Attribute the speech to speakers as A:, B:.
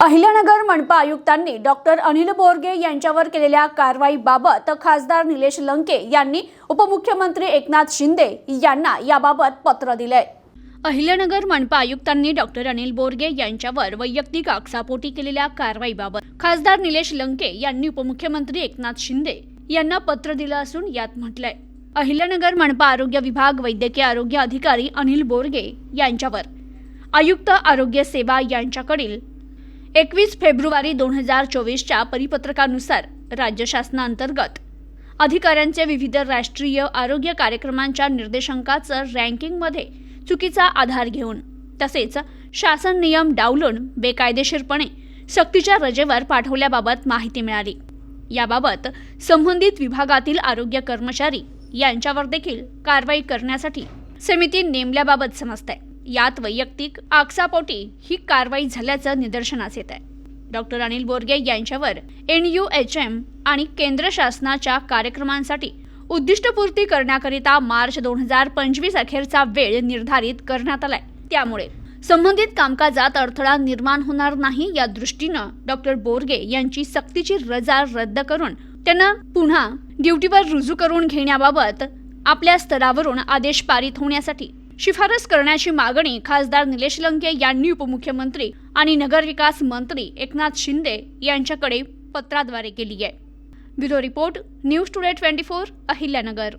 A: अहिल्यानगर मनपा आयुक्तांनी डॉक्टर अनिल बोरगे यांच्यावर केलेल्या कारवाईबाबत खासदार निलेश लंके यांनी उपमुख्यमंत्री एकनाथ शिंदे यांना याबाबत पत्र दिलंय. अहिल्यानगर मनपा आयुक्तांनी डॉक्टर अनिल बोरगे यांच्यावर वैयक्तिक आक्षापोटी केलेल्या कारवाईबाबत खासदार निलेश लंके यांनी उपमुख्यमंत्री एकनाथ शिंदे यांना पत्र दिलं असून यात म्हटलंय. अहिल्यानगर मनपा आरोग्य विभाग वैद्यकीय आरोग्य अधिकारी अनिल बोरगे यांच्यावर. आयुक्त आरोग्य सेवा यांच्याकडील एकवीस फेब्रुवारी दोन हजार चोवीसच्या परिपत्रकानुसार राज्य शासनाअंतर्गत अधिकाऱ्यांचे विविध राष्ट्रीय आरोग्य कार्यक्रमांच्या निर्देशांकाचं रँकिंगमध्ये चुकीचा आधार घेऊन तसेच शासन नियम डावलून बेकायदेशीरपणे सक्तीच्या रजेवर पाठवल्याबाबत माहिती मिळाली. याबाबत संबंधित विभागातील आरोग्य कर्मचारी यांच्यावर देखील कारवाई करण्यासाठी समिती नेमल्याबाबत समजतंय. यात वैयक्तिक आकसापोटी ही कारवाई झाल्याचं निदर्शनास येत आहे. डॉक्टर अनिल बोरगे यांच्यावर एन यू एच एम आणि केंद्र शासनाच्या कार्यक्रमांसाठी उद्दिष्टपूर्ती करण्याकरिता मार्च दोन हजार पंचवीस अखेरचा वेळ निर्धारित करण्यात आलाय. त्यामुळे संबंधित कामकाजात अडथळा निर्माण होणार नाही या दृष्टीनं डॉक्टर बोरगे यांची सक्तीची रजा रद्द करून त्यांना पुन्हा ड्युटीवर रुजू करून घेण्याबाबत आपल्या स्तरावरून आदेश पारित होण्यासाठी शिफारस करण्याची मागणी खासदार निलेश लंके यांनी उपमुख्यमंत्री आणि नगरविकास मंत्री एकनाथ शिंदे यांच्याकडे पत्राद्वारे केली आहे. Bureau report news today twenty four Ahilyanagar.